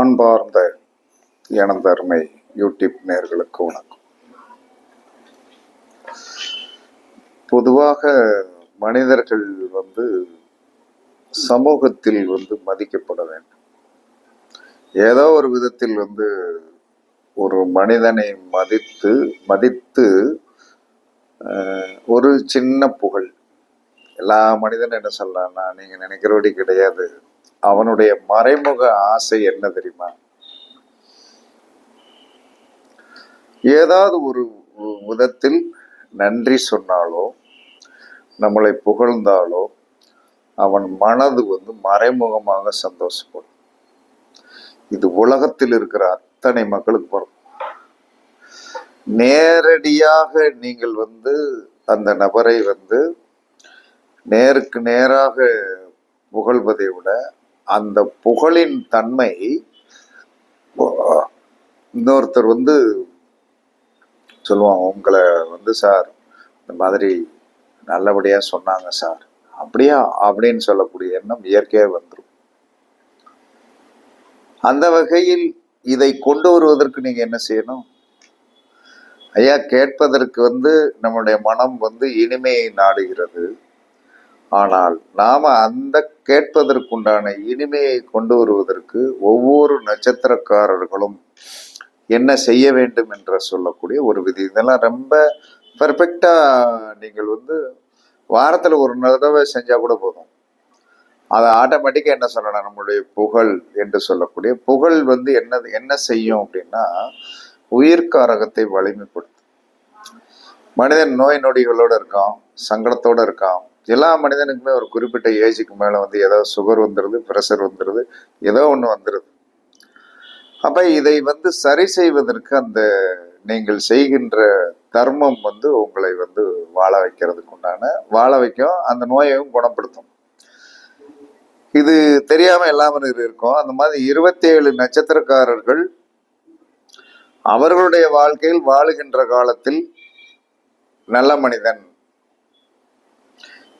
அன்பார்ந்த எனது அருமை யூடியூப் நேர்களுக்கு வணக்கம். பொதுவாக மனிதர்கள் வந்து சமூகத்தில் வந்து மதிக்கப்பட வேண்டும். ஏதோ ஒரு விதத்தில் வந்து ஒரு மனிதனை மதித்து மதித்து ஒரு சின்ன புகழ். எல்லா மனிதனும் என்ன சொல்லலாம்னா நீங்கள் நினைக்கிறபடி கிடையாது. அவனுடைய மறைமுக ஆசை என்ன தெரியுமா? ஏதாவது ஒரு விதத்தில் நன்றி சொன்னாலோ நம்மளை புகழ்ந்தாலோ அவன் மனது வந்து மறைமுகமாக சந்தோஷப்படும். இது உலகத்தில் இருக்கிற அத்தனை மக்களுக்கு வரும். நேரடியாக நீங்கள் வந்து அந்த நபரை வந்து நேருக்கு நேராக புகழ்வதை விட அந்த புகழின் தன்மை இன்னொருத்தர் வந்து சொல்லுவாங்க உங்களை வந்து சார் இந்த மாதிரி நல்லபடியாக சொன்னாங்க சார். அப்படியா? அப்படின்னு சொல்லக்கூடிய எண்ணம் இயற்கையாக வந்துடும் அந்த வகையில் இதை கொண்டு வருவதற்கு நீங்கள் என்ன செய்யணும்? ஐயா கேட்பதற்கு வந்து நம்முடைய மனம் வந்து இனிமையை நாடுகிறது. ஆனால் நாம அந்த கேட்பதற்குண்டான இனிமையை கொண்டு வருவதற்கு ஒவ்வொரு நட்சத்திரக்காரர்களும் என்ன செய்ய வேண்டும் என்ற சொல்லக்கூடிய ஒரு விதி. இதெல்லாம் ரொம்ப பெர்ஃபெக்டா நீங்கள் வந்து வாரத்தில் ஒரு தடவை செஞ்சா கூட போதும். அதை ஆட்டோமேட்டிக்காக என்ன சொல்லணும்? நம்மளுடைய புகழ் என்று சொல்லக்கூடிய புகழ் வந்து என்ன என்ன செய்யும் அப்படின்னா உயிர்காரகத்தை வலிமைப்படுத்தும். மனிதன் நோய் நொடிகளோட இருக்கான் சங்கடத்தோடு இருக்கான் எல்லா மனிதனுக்குமே ஒரு குறிப்பிட்ட ஏஜுக்கு மேலே வந்து ஏதோ சுகர் வந்துடுது ப்ரெஷர் வந்துடுது ஏதோ ஒன்று வந்துடுது அப்போ இதை வந்து சரி செய்வதற்கு அந்த நீங்கள் செய்கின்ற தர்மம் வந்து உங்களை வந்து வாழ வைக்கிறதுக்கு உண்டான வாழ வைக்கும் அந்த நோயையும் குணப்படுத்தும். இது தெரியாம எல்லாமே இருக்கும். அந்த மாதிரி இருபத்தி ஏழு நட்சத்திரக்காரர்கள் அவர்களுடைய வாழ்க்கையில் வாழுகின்ற காலத்தில் நல்ல மனிதன்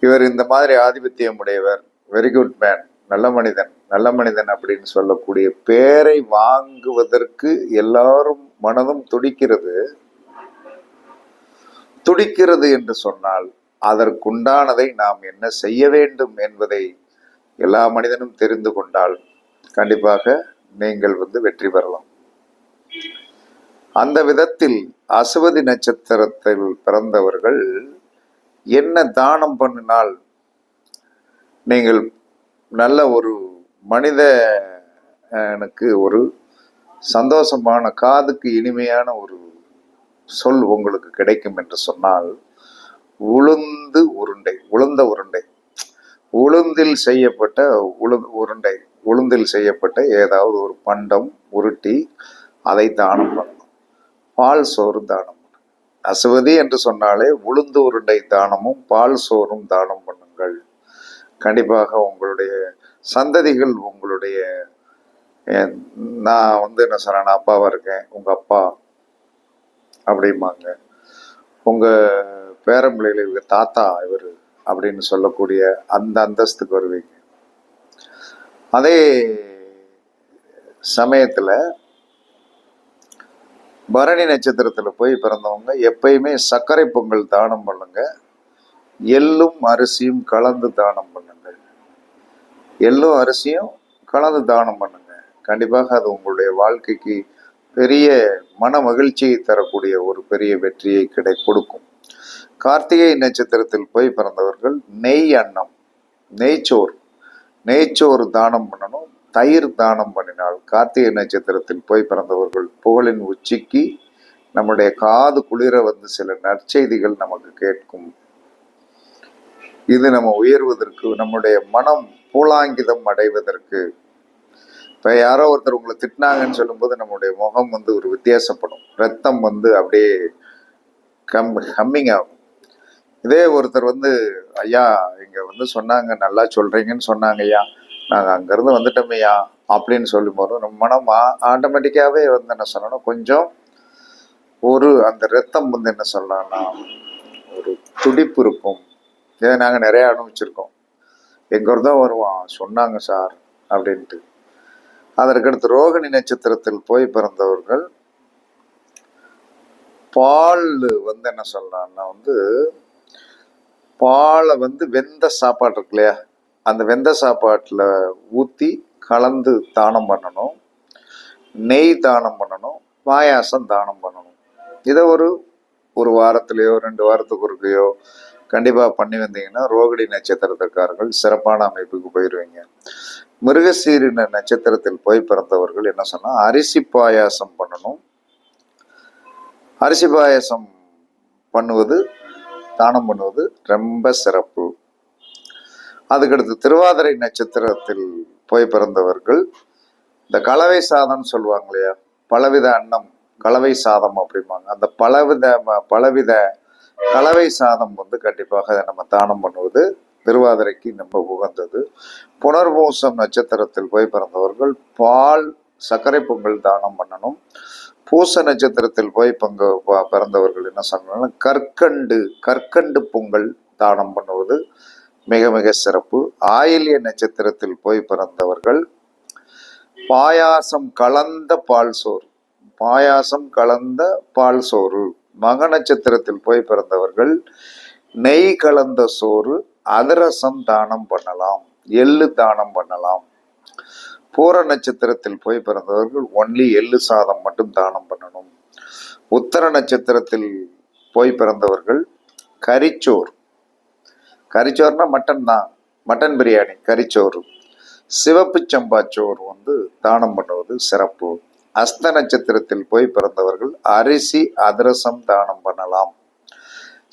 இவர் இந்த மாதிரி ஆதிபத்தியம் உடையவர். வெரி குட் மேன் நல்ல மனிதன். நல்ல மனிதன் அப்படின்னு சொல்லக்கூடிய பேரை வாங்குவதற்கு எல்லாரும் மனதும் துடிக்கிறது. துடிக்கிறது என்று சொன்னால் அதற்குண்டானதை நாம் என்ன செய்ய வேண்டும் என்பதை எல்லா மனிதனும் தெரிந்து கொண்டால் கண்டிப்பாக நீங்கள் வந்து வெற்றி பெறலாம். அந்த விதத்தில் அசுவதி நட்சத்திரத்தில் பிறந்தவர்கள் என்ன தானம் பண்ணினால் நீங்கள் நல்ல ஒரு மனித எனக்கு ஒரு சந்தோஷமான காதுக்கு இனிமையான ஒரு சொல் உங்களுக்கு கிடைக்கும் என்று சொன்னால் உளுந்து உருண்டை உளுந்த உருண்டை. உளுந்தில் செய்யப்பட்ட உளு உருண்டை உளுந்தில் செய்யப்பட்ட ஏதாவது ஒரு பண்டம் உருட்டி அதை தானம் பண்ணணும். பால் சோறு தானம் அசுவதி என்று சொன்னாலே உளுந்து உருண்டை தானமும் பால் சோறும் தானம் பண்ணுங்கள். கண்டிப்பாக உங்களுடைய சந்ததிகள் உங்களுடைய நான் வந்து என்ன சொல்றேன் நான் அப்பாவாக இருக்கேன் உங்கள் அப்பா அப்படிம்பாங்க. உங்கள் பேரம்பிள்ளைகள் இவங்க தாத்தா இவர் அப்படின்னு சொல்லக்கூடிய அந்த அந்தஸ்துக்கு வருவீங்க. அதே சமயத்தில் பரணி நட்சத்திரத்தில் போய் பிறந்தவங்க எப்பயுமே சர்க்கரை பொங்கல் தானம் பண்ணுங்க. எள்ளும் அரிசியும் கலந்து தானம் பண்ணுங்கள் எள்ளும் அரிசியும் கலந்து தானம் பண்ணுங்க. கண்டிப்பாக அது உங்களுடைய வாழ்க்கைக்கு பெரிய மன மகிழ்ச்சியை தரக்கூடிய ஒரு பெரிய வெற்றியை கிடை கொடுக்கும். கார்த்திகை நட்சத்திரத்தில் போய் பிறந்தவர்கள் நெய் அன்னம் நெய்ச்சோறு. நெய்ச்சோறு தானம் பண்ணணும். தயிர் தானம் பண்ணினால் கார்த்திகை நட்சத்திரத்தில் போய் பிறந்தவர்கள் புகழின் உச்சிக்கு நம்முடைய காது குளிர வந்து சில நற்செய்திகள் நமக்கு கேட்கும். இது நம்ம உயர்வதற்கு நம்முடைய மனம் பூலாங்கிதம் அடைவதற்கு. இப்ப யாரோ ஒருத்தர் உங்களை திட்டினாங்கன்னு சொல்லும்போது நம்முடைய முகம் வந்து ஒரு வித்தியாசப்படும். ரத்தம் வந்து அப்படியே கம் ஹம்மிங் ஆகும். இதே ஒருத்தர் வந்து ஐயா இங்க வந்து சொன்னாங்க நல்லா சொல்றீங்கன்னு சொன்னாங்க ஐயா நாங்கள் அங்கேருந்து வந்துட்டோமையா அப்படின்னு அப்படின்னு சொல்லும்போது நம்ம மனம் ஆட்டோமேட்டிக்காகவே வந்து என்ன சொல்லணும் கொஞ்சம் ஒரு அந்த ரத்தம் வந்து என்ன சொல்லலாம்னா ஒரு துடிப்பு இருக்கும். இதை நாங்கள் நிறையா அனுபவிச்சிருக்கோம். எங்கே தான் வருவான் சொன்னாங்க சார் அப்படின்ட்டு. அதற்கடுத்து ரோகிணி நட்சத்திரத்தில் போய் பிறந்தவர்கள் பால் வந்து என்ன சொல்லலாம்னா வந்து பாலை வந்து வெந்த சாப்பாடு இருக்கு இல்லையா அந்த வெந்த சாப்பாட்டில் ஊற்றி கலந்து தானம் பண்ணணும். நெய் தானம் பண்ணணும். பாயாசம் தானம் பண்ணணும். இதை ஒரு ஒரு வாரத்துலேயோ ரெண்டு வாரத்துக்கு ஒருக்கையோ கண்டிப்பாக பண்ணி வந்தீங்கன்னா ரோகிணி நட்சத்திரத்துக்காரர்கள் சிறப்பான அமைப்புக்கு போயிடுவீங்க மிருகசீரின நட்சத்திரத்தில் போய் பிறந்தவர்கள் என்ன சொன்னால் அரிசி பாயாசம் பண்ணணும். அரிசி பாயாசம் பண்ணுவது தானம் பண்ணுவது ரொம்ப சிறப்பு. அதுக்கடுத்து திருவாதிரை நட்சத்திரத்தில் போய் பிறந்தவர்கள் இந்த கலவை சாதம்னு சொல்லுவாங்க இல்லையா பலவித அன்னம் கலவை சாதம் அப்படிம்பாங்க. அந்த பலவித ம- பலவித கலவை சாதம் வந்து கண்டிப்பாக நம்ம தானம் பண்ணுவது திருவாதிரைக்கு ரொம்ப உகந்தது. புனர்பூசம் நட்சத்திரத்தில் போய் பிறந்தவர்கள் பால் சர்க்கரை பொங்கல் தானம் பண்ணணும். பூச நட்சத்திரத்தில் போய் பங்கு ப- பிறந்தவர்கள் என்ன சொன்னாலும் கற்கண்டு கற்கண்டு பொங்கல் தானம் பண்ணுவது மிக மிக சிறப்பு. ஆயில்ய நட்சத்திரத்தில் போய் பிறந்தவர்கள் பாயாசம் கலந்த பால் சோறு. பாயாசம் கலந்த பால் சோறு. மக நட்சத்திரத்தில் போய் பிறந்தவர்கள் நெய் கலந்த சோறு அதிரசம் தானம் பண்ணலாம் எள்ளு தானம் பண்ணலாம். பூர நட்சத்திரத்தில் போய் பிறந்தவர்கள் ஒன்லி எள்ளு சாதம் மட்டும் தானம் பண்ணணும். உத்தர நட்சத்திரத்தில் போய் பிறந்தவர்கள் கரிச்சோறு கரிச்சோறுனா மட்டன் தான். மட்டன் பிரியாணி கரிச்சோறு சிவப்பு சம்பாச்சோறு வந்து தானம் பண்ணுவது சிறப்பு. அஸ்த நட்சத்திரத்தில் போய் பிறந்தவர்கள் அரிசி அதிரசம் தானம் பண்ணலாம்.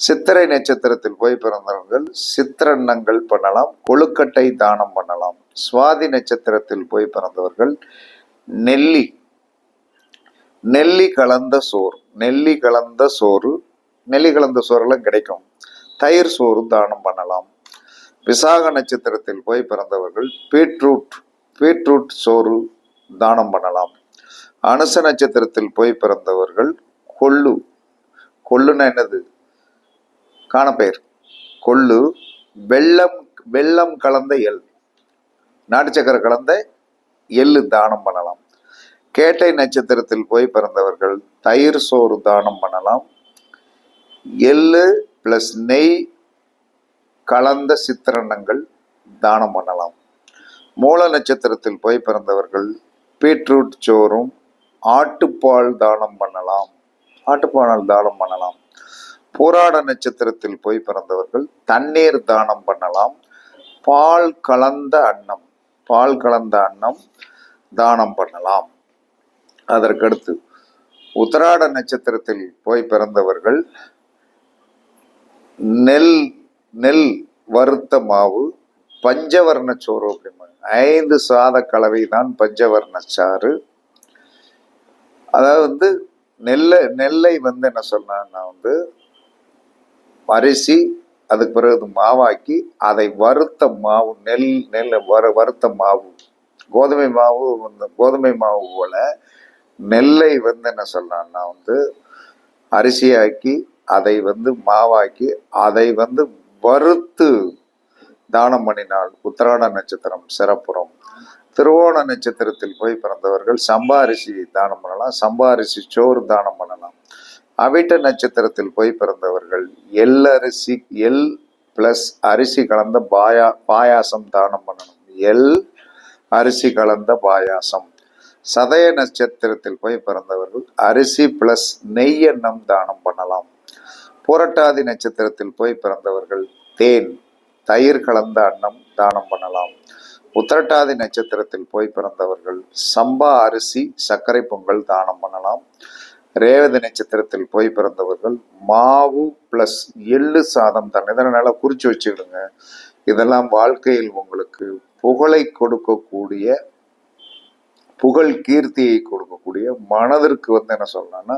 சித்திரை நட்சத்திரத்தில் போய் பிறந்தவர்கள் சித்திரன்னங்கள் பண்ணலாம். கொழுக்கட்டை தானம் பண்ணலாம். சுவாதி நட்சத்திரத்தில் போய் பிறந்தவர்கள் நெல்லி. நெல்லி கலந்த சோறு. நெல்லி கலந்த சோறு. நெல்லி கலந்த சோறெல்லாம் கிடைக்கும். தயிர் சோறு தானம் பண்ணலாம். விசாக நட்சத்திரத்தில் போய் பிறந்தவர்கள் பீட்ரூட் பீட்ரூட் சோறு தானம் பண்ணலாம். அனுச நட்சத்திரத்தில் போய் பிறந்தவர்கள் கொள்ளு. கொள்ளுன்னா என்னது? காணப்பெயர். கொள்ளு வெள்ளம் வெள்ளம் கலந்த எள். நாட்டு சக்கரை கலந்த எள்ளு தானம் பண்ணலாம். கேட்டை நட்சத்திரத்தில் போய் பிறந்தவர்கள் தயிர் சோறு தானம் பண்ணலாம். எள்ளு பிளஸ் நெய் கலந்த சித்திரன்னங்கள் தானம் பண்ணலாம். மூல நட்சத்திரத்தில் போய் பிறந்தவர்கள் பீட்ரூட் சோறும் ஆட்டுப்பால் தானம் பண்ணலாம். ஆட்டுப்பால் தானம் பண்ணலாம். போராட நட்சத்திரத்தில் போய் பிறந்தவர்கள் தண்ணீர் தானம் பண்ணலாம். பால் கலந்த அன்னம் பால் கலந்த அன்னம் தானம் பண்ணலாம். அதற்கடுத்து உத்தராட நட்சத்திரத்தில் போய் பிறந்தவர்கள் நெல் நெல் வறுத்த மாவு பஞ்சவர்ண சோறு அப்படிம்பாங்க. ஐந்து சாத கலவை தான் பஞ்சவர்ண சாறு. அதாவது வந்து நெல்லை நெல்லை வந்து என்ன சொன்னா வந்து அரிசி அதுக்கு பிறகு மாவாக்கி அதை வறுத்த மாவு நெல் நெல் வறு வறுத்த மாவு கோதுமை மாவு வந்து கோதுமை மாவு போல நெல்லை வந்து என்ன சொல்லலாம்னா வந்து அரிசியாக்கி அதை வந்து மாவாக்கி அதை வந்து வறுத்து தானம் பண்ணினால் உத்தராட நட்சத்திரம் சிறப்புறம். திருவோண நட்சத்திரத்தில் போய் பிறந்தவர்கள் சம்பா அரிசி தானம் பண்ணலாம் சம்பா அரிசி சோறு தானம் பண்ணலாம். அவிட்ட நட்சத்திரத்தில் போய் பிறந்தவர்கள் எள் அரிசி எல் பிளஸ் அரிசி கலந்த பாயா பாயாசம் தானம் பண்ணணும். எல் அரிசி கலந்த பாயாசம். சதய நட்சத்திரத்தில் போய் பிறந்தவர்கள் அரிசி பிளஸ் நெய் எண்ணம் தானம் பண்ணலாம். புரட்டாதி நட்சத்திரத்தில் போய் பிறந்தவர்கள் தேன் தயிர் கலந்த அன்னம் தானம் பண்ணலாம். உத்திரட்டாதி நட்சத்திரத்தில் போய் பிறந்தவர்கள் சம்பா அரிசி சர்க்கரை பொங்கல் தானம் பண்ணலாம். ரேவதி நட்சத்திரத்தில் போய் பிறந்தவர்கள் மாவு பிளஸ் எள்ளு சாதம் தான் நல்லா குறிச்சு வச்சுக்கிடுங்க. இதெல்லாம் வாழ்க்கையில் உங்களுக்கு புகழை கொடுக்கக்கூடிய புகழ் கீர்த்தியை கொடுக்கக்கூடிய மனதிற்கு வந்து என்ன சொல்லலாம்னா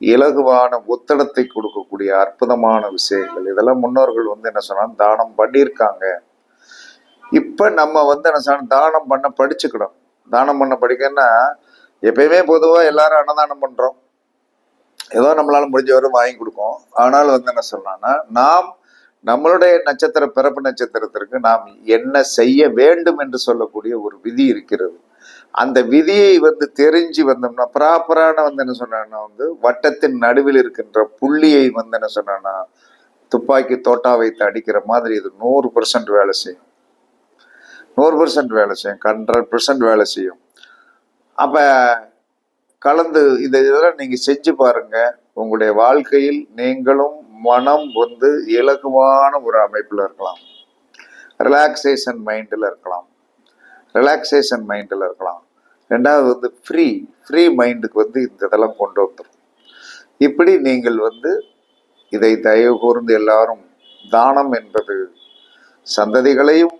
இலகுவான ஒத்தடத்தை கொடுக்கக்கூடிய அற்புதமான விஷயங்கள். இதெல்லாம் முன்னோர்கள் வந்து என்ன சொன்னா தானம் பண்ணியிருக்காங்க. இப்போ நம்ம வந்து என்ன சொன்ன தானம் பண்ண படிச்சுக்கணும். தானம் பண்ண படிக்கன்னா எப்பயுமே பொதுவாக எல்லாரும் அன்னதானம் பண்ணுறோம் ஏதோ நம்மளால முடிஞ்ச வாங்கி கொடுப்போம். ஆனால் வந்து என்ன சொல்லலாம்னா நாம் நம்மளுடைய நட்சத்திர பிறப்பு நட்சத்திரத்திற்கு நாம் என்ன செய்ய வேண்டும் என்று சொல்லக்கூடிய ஒரு விதி இருக்கிறது. அந்த விதியை வந்து தெரிஞ்சு வந்தோம்னா ப்ராப்பரான வந்து என்ன சொன்னான்னா வந்து வட்டத்தின் நடுவில் இருக்கின்ற புள்ளியை வந்து என்ன சொன்னான்னா துப்பாக்கி தோட்டா வைத்து அடிக்கிற மாதிரி இது நூறு பர்சன்ட் வேலை செய்யும். நூறு பர்சன்ட் வேலை செய்யும். ஹண்ட்ரட் பர்சன்ட் வேலை செய்யும். அப்ப கலந்து இந்த இதெல்லாம் நீங்க செஞ்சு பாருங்க. உங்களுடைய வாழ்க்கையில் நீங்களும் மனம் வந்து இலகுவான ஒரு அமைப்பில் இருக்கலாம். ரிலாக்ஸேஷன் மைண்டில் இருக்கலாம். ரிலாக்ஸேஷன் மைண்டில் இருக்கலாம். ரெண்டாவது வந்து ஃப்ரீ ஃப்ரீ மைண்டுக்கு வந்து இந்த இதெல்லாம் கொண்டு வந்துடும் இப்படி நீங்கள் வந்து இதை தயவு கூர்ந்து எல்லாரும் தானம் என்பது சந்ததிகளையும்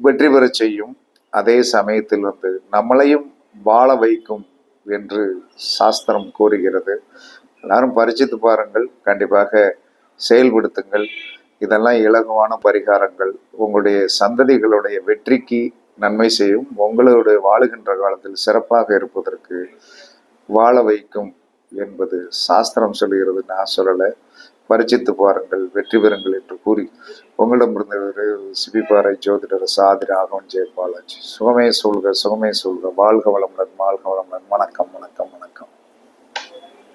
வெற்றி பெறச் செய்யும். அதே சமயத்தில் வந்து நம்மளையும் வாழ வைக்கும் என்று சாஸ்திரம் கூறுகிறது. எல்லாரும் பரிச்சித்து பாருங்கள். கண்டிப்பாக செயல்படுத்துங்கள். இதெல்லாம் இலகுவான பரிகாரங்கள். உங்களுடைய சந்ததிகளுடைய வெற்றிக்கு நன்மை செய்யும். உங்களுடைய வாழுகின்ற காலத்தில் சிறப்பாக இருப்பதற்கு வாழ வைக்கும் என்பது சாஸ்திரம் சொல்லுகிறது. நான் சொல்லலை. பரிச்சித்து பாருங்கள் வெற்றி பெறுங்கள் என்று கூறி உங்களிடமிருந்து சிபிபாறை ஜோதிடர் சாதி ராகவன் ஜெயபாலாஜி. சுகமே சொல்க சுகமே சொல்க வாழ்க வளமுடன் வாழ்க வளமுடன்.